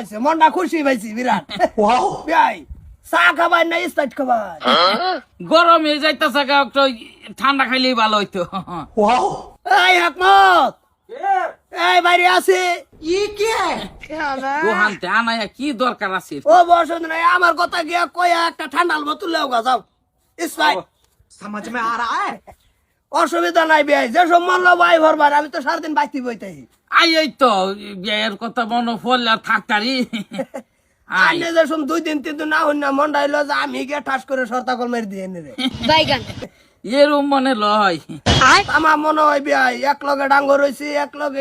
হয়েছে মনটা খুশি পাইছি বিরাট। ভাই হ্যাঁ? গরমে যাইতা ঠান্ডা ভালো কি? দরকার আছে? ও নাই আমার কথা গিয়ে কয়া একটা ঠান্ডাল বোতল অসুবিধা নাই ভাই যেসব মানলো ভাই ভরবার আমি তো সারাদিন বাইতে বইতে আই এই তো বিয়ের কথা মনে পড়লে আর থাকতারি আইনে যে সব দুই দিন তিন দিন না না যে আমি গিয়ে ঠাস করে সর্তা কল মেরে দিয়ে এনে রে। বাইগান। এরম মনে লয়। আমার মনে হয় বিয়াই এক লগে ডাঙ্গর এক লগে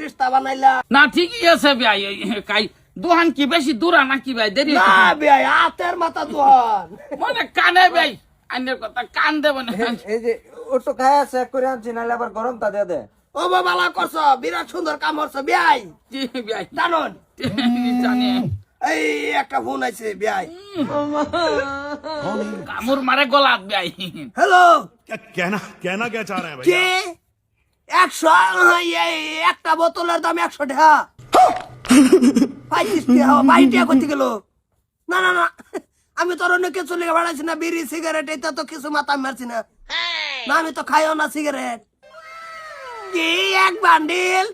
রিস্তা বানাইলা। না ঠিকই আছে কাই দোহান কি বেশি দূরা নাকি ভাই দেরি না হাতের মাথা দোহান। মনে কানে ভাই আইনের কথা কান দেব না। এই যে ওটো খায়া করে আনছি নাহলে আবার গরম তা দিয়ে দে। ও বাবালা করছ বিরাট সুন্দর কাম করছ বিয়াই। জানন জানি। এই একটা ফোন বিয়াই। কামুর মারে বিয়াই। হ্যালো। কেনা কেনা কে ভাই কে? একশো একটা বোতলের দাম একশো টাকা। করতে গেল। না না না আমি তোর অন্য কিছু লেগে বেড়াইছি না বিড়ি সিগারেট এটা তো কিছু মাথা মারছি না আমি তো খাইও না সিগারেট। কি এক বান্ডিল।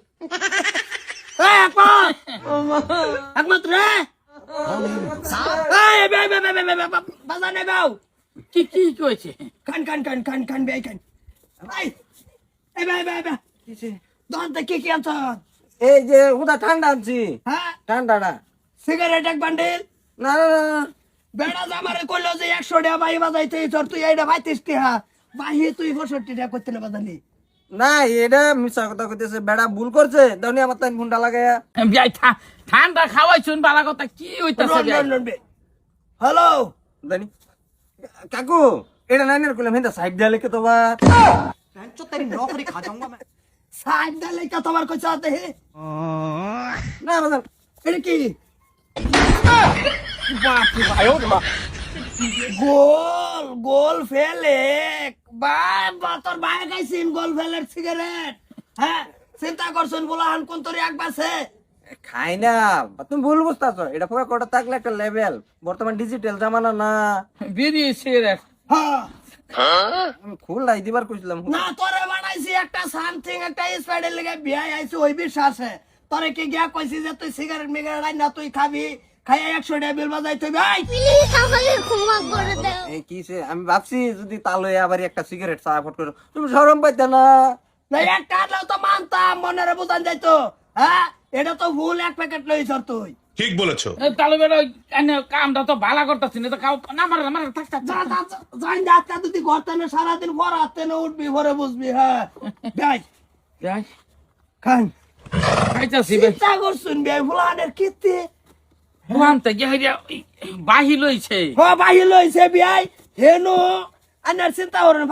এই, একমত? একমত রে? এই, বে, বে, বে, বে, বে, বে, বা- বাজার নে বাউ। কি কি কইছে? খান খান খান খান খান বে খান এই এই বে বে বে দন্ত কি কি আনছ? এই যে ওটা ঠান্ডা আনছি। হ্যাঁ? ঠান্ডাটা। সিগারেট এক বান্ডিল? না না না, না। বেড়া জামারে কইলো যে একশো টাকা বাই বাজাইতে তোর তুই এইটা বাইতিস বাহি তুই পঁয়ষট্টি টাকা করতে না বাজালি। না এটা মিশা কথা কইতেছে বেড়া ভুল করছে দাউনি আমার তাই ফোনটা লাগাইয়া বিয়াই ঠান্ডা খাওয়াইছুন বালা কথা কি হইতাছে হ্যালো দানি। কাকু এটা নাই না কইলাম হেন্দা সাইড দিয়ে লেখে তোমার চোতারি নকরি খা যাব আমি সাইড দিয়ে লেখে তোমার কইছ আতে হে। না বাজার এটা কি? বাপ ভাই ও গো। গোল ফেলে। তোর ভাই খাইছিন গোল ফেলের সিগারেট হ্যাঁ চিন্তা করছেন বলা হান কোন তোর এক বাসে খাই না। তুমি ভুল বুঝতেছো। এটা পুরো কটা থাকলে একটা লেভেল বর্তমান ডিজিটাল জামানা না। বিড়ি সিগারেট হ্যাঁ। খুললাই দিবার কইছিলাম। না তোরে বানাইছি একটা সামথিং একটা স্পাইডার লেগে বিয়াই আইছি ওই বিশ্বাসে। তোরে কি গিয়া কইছি যে তুই সিগারেট মিগারেট না তুই খাবি? খাইয়া একশো টাকা ভাই কিসে আমি ভাবছি যদি তালে আবার একটা সিগারেট সাফট করো তুমি শরম পাইতে না। না একটা তো মানতাম মনে রে বোঝান যাইতো। হ্যাঁ এটা তো ভুল এক প্যাকেট লইছ তুই। ঠিক বলেছ। তাহলে বেটা কামটা তো ভালো করতেছি না তো খাও। না মারে মারে থাক থাক জান আজকে যদি ঘরতে না সারাদিন ঘর আসতে না উঠবি ঘরে বসবি হ্যাঁ। যাই। যাই। খান। খাইতাছি চিন্তা করছুন ভাই ফুলানের কীর্তি। গিয়ে বাহি লইছে। হ বাহি লইছে বিয়াই। হেনো আনার চিন্তা করেন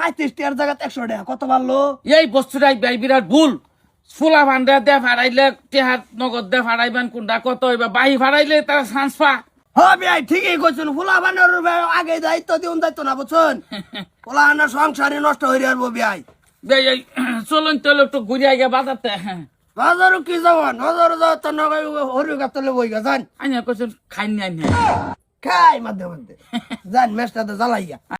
একশো টাকা কত ভালো এই বস্তুটাই ভাই বিরাট ভুল। ফুলা ভান্ডা দে ফাড়াইলে টেহাত নগদ দে ফাড়াইবেন কোনটা কত হইবা? বাহি ফাড়াইলে তারা চান্স পা ঠিকই ফুলা আগে দায়িত্ব দিউন দায়িত্ব না বুঝছেন? ফুলা সংসারে নষ্ট হয়ে যাব ভাই চলুন তাহলে একটু ঘুরিয়ে গিয়ে বাজাতে বাজারও কি যাওয়ান বাজারও যাওয়া তো নগাই হরি গাতলে বই গেছেন আইনা কইছেন খাইনি আইনা খাই মাধ্যমে মধ্যে। মেসটা তো জ্বালাইয়া।